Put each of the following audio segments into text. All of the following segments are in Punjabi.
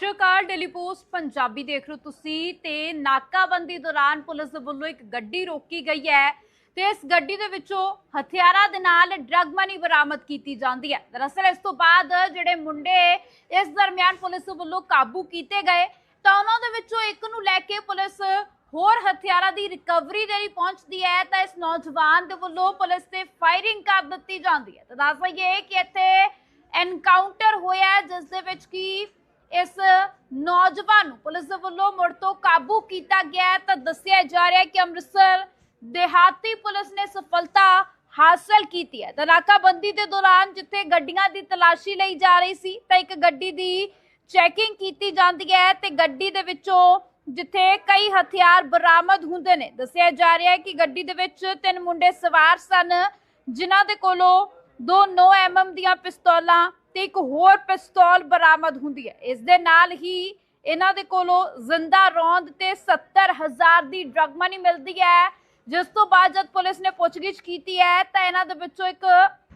ਸ਼੍ਰੀ ਅਕਾਲ ਡੇਲੀ ਪੋਸਟ ਪੰਜਾਬੀ ਦੇਖ ਰਹੇ ਹੋ ਤੁਸੀਂ ਤੇ ਨਾਕਾਬੰਦੀ ਦੌਰਾਨ ਪੁਲਿਸ ਦੇ ਵੱਲੋਂ ਇੱਕ ਗੱਡੀ ਰੋਕੀ ਗਈ ਹੈ ਤੇ ਇਸ ਗੱਡੀ ਦੇ ਵਿੱਚੋਂ ਹਥਿਆਰਾਂ ਦੇ ਨਾਲ ਡਰੱਗ ਮਨੀ ਬਰਾਮਦ ਕੀਤੀ ਜਾਂਦੀ ਹੈ। ਦਰਅਸਲ ਇਸ ਤੋਂ ਬਾਅਦ ਜਿਹੜੇ ਮੁੰਡੇ ਇਸ ਦਰਮਿਆਨ ਪੁਲਿਸ ਵੱਲੋਂ ਕਾਬੂ ਕੀਤੇ ਗਏ ਤਾਂ ਉਹਨਾਂ ਦੇ ਵਿੱਚੋਂ ਇੱਕ ਨੂੰ ਲੈ ਕੇ ਪੁਲਿਸ ਹੋਰ ਹਥਿਆਰਾਂ ਦੀ ਰਿਕਵਰੀ ਦੇ ਲਈ ਪਹੁੰਚਦੀ ਹੈ ਤਾਂ ਇਸ ਨੌਜਵਾਨ ਦੇ ਵੱਲੋਂ ਪੁਲਿਸ ਤੇ ਫਾਇਰਿੰਗ ਕਰ ਦਿੱਤੀ ਜਾਂਦੀ ਹੈ। ਤਾਂ ਦੱਸ ਦਈਏ ਕਿ ਇੱਥੇ ਐਨਕਾਊਂਟਰ ਹੋਇਆ ਜਿਸ ਦੇ ਵਿੱਚ ਕਿ ਇਸ ਨੌਜਵਾਨ ਨੂੰ ਪੁਲਿਸ ਦੇ ਵੱਲੋਂ ਮੁੜ ਤੋਂ ਕਾਬੂ ਕੀਤਾ ਗਿਆ ਹੈ ਤਾਂ ਦੱਸਿਆ ਜਾ ਰਿਹਾ ਹੈ ਕਿ ਅੰਮ੍ਰਿਤਸਰ ਦਿਹਾਤੀ ਪੁਲਿਸ ਨੇ ਸਫਲਤਾ ਹਾਸਲ ਕੀਤੀ ਹੈ। ਤਾਂ ਨਾਕਾਬੰਦੀ ਦੇ ਦੌਰਾਨ ਜਿੱਥੇ ਗੱਡੀਆਂ ਦੀ ਤਲਾਸ਼ੀ ਲਈ ਜਾ ਰਹੀ ਸੀ, ਤਾਂ ਇੱਕ ਗੱਡੀ ਦੀ ਚੈਕਿੰਗ ਕੀਤੀ ਜਾਂਦੀ ਹੈ ਤੇ ਗੱਡੀ ਦੇ ਵਿੱਚੋਂ ਜਿੱਥੇ ਕਈ ਹਥਿਆਰ ਬਰਾਮਦ ਹੁੰਦੇ ਨੇ। ਦੱਸਿਆ ਜਾ ਰਿਹਾ ਹੈ ਕਿ ਗੱਡੀ ਦੇ ਵਿੱਚ ਤਿੰਨ ਮੁੰਡੇ ਸਵਾਰ ਸਨ, ਜਿਨ੍ਹਾਂ ਦੇ ਕੋਲੋਂ ਦੋ 9 mm ਦੀਆਂ ਪਿਸਤੌਲਾਂ ਤੇ ਇੱਕ ਹੋਰ ਪਿਸਤੌਲ ਬਰਾਮਦ ਹੁੰਦੀ ਹੈ। ਇਸ ਦੇ ਨਾਲ ਹੀ ਇਹਨਾਂ ਦੇ ਕੋਲੋਂ ਜ਼ਿੰਦਾ ਰੌਂਦ ਤੇ 70000 ਦੀ ਡਰਗ ਮਨੀ ਮਿਲਦੀ ਹੈ। ਜਿਸ ਤੋਂ ਬਾਅਦ ਜਦ ਪੁਲਿਸ ਨੇ ਪੁੱਛਗਿੱਛ ਕੀਤੀ ਹੈ, ਤਾਂ ਇਹਨਾਂ ਦੇ ਵਿੱਚੋਂ ਇੱਕ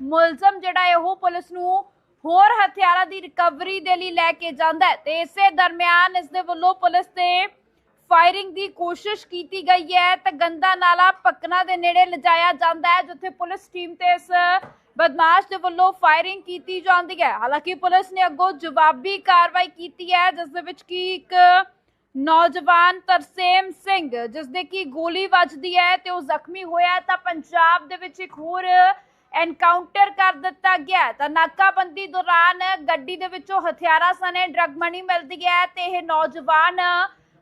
ਮੁਲਜ਼ਮ ਜਿਹੜਾ ਹੈ, ਉਹ ਪੁਲਿਸ ਨੂੰ ਹੋਰ ਹਥਿਆਰਾਂ ਦੀ ਰਿਕਵਰੀ ਦੇ ਲਈ ਲੈ ਕੇ ਜਾਂਦਾ ਹੈ। ਤੇ ਇਸੇ ਦਰਮਿਆਨ ਇਸ ਦੇ ਵੱਲੋਂ ਪੁਲਿਸ ਤੇ ਫਾਇਰਿੰਗ ਦੀ ਕੋਸ਼ਿਸ਼ ਕੀਤੀ ਗਈ ਹੈ। ਤੇ ਗੰਦਾ ਨਾਲਾ ਪਕਨਾ ਦੇ ਨੇੜੇ ਲਿਜਾਇਆ ਜਾਂਦਾ ਹੈ, ਜਿੱਥੇ ਪੁਲਿਸ ਟੀਮ ਤੇ ਇਸ ਬਦਮਾਸ਼ ਦੇ ਵੱਲੋਂ ਫਾਇਰਿੰਗ ਕੀਤੀ ਜਾਂਦੀ ਹੈ। ਹਾਲਾਂਕਿ ਪੁਲਿਸ ਨੇ ਅੱਗੋਂ ਜਵਾਬੀ ਕਾਰਵਾਈ ਕੀਤੀ ਹੈ, ਜਿਸ ਦੇ ਵਿੱਚ ਕੀ ਇੱਕ ਨੌਜਵਾਨ ਤਰਸੇਮ ਸਿੰਘ, ਜਿਸ ਦੇ ਕੀ ਗੋਲੀ ਵੱਜਦੀ ਹੈ ਤੇ ਉਹ ਜ਼ਖਮੀ ਹੋਇਆ ਤਾਂ ਪੰਜਾਬ ਦੇ ਵਿੱਚ ਇੱਕ ਹੋਰ ਐਨਕਾਊਂਟਰ ਕਰ ਦਿੱਤਾ ਗਿਆ ਤਾਂ ਨਾਕਾਬੰਦੀ ਦੌਰਾਨ ਗੱਡੀ ਦੇ ਵਿੱਚੋਂ ਹਥਿਆਰਾਂ ਸਣੇ ਡਰਗ ਮਨੀ ਮਿਲਦੀ ਹੈ ਤੇ ਇਹ ਨੌਜਵਾਨ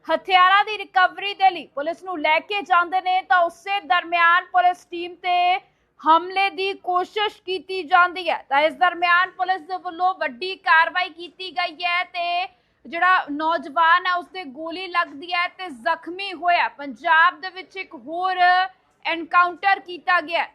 ਹਥਿਆਰਾਂ ਦੀ ਰਿਕਵਰੀ ਦੇ ਲਈ ਪੁਲਿਸ ਨੂੰ ਲੈ ਕੇ ਜਾਂਦੇ ਨੇ। ਤਾਂ ਉਸੇ ਦਰਮਿਆਨ ਪੁਲਿਸ ਟੀਮ ਤੇ ਹਮਲੇ ਦੀ ਕੋਸ਼ਿਸ਼ ਕੀਤੀ ਜਾਂਦੀ ਹੈ। ਤਾਂ ਇਸ ਦਰਮਿਆਨ ਪੁਲਿਸ ਦੇ ਵੱਲੋਂ ਵੱਡੀ ਕਾਰਵਾਈ ਕੀਤੀ ਗਈ ਹੈ ਤੇ ਜਿਹੜਾ ਨੌਜਵਾਨ ਹੈ ਉਸਤੇ ਗੋਲੀ ਲੱਗਦੀ ਹੈ ਤੇ ਜ਼ਖਮੀ ਹੋਇਆ। ਪੰਜਾਬ ਦੇ ਵਿੱਚ ਇੱਕ ਹੋਰ ਐਨਕਾਊਂਟਰ ਕੀਤਾ ਗਿਆ।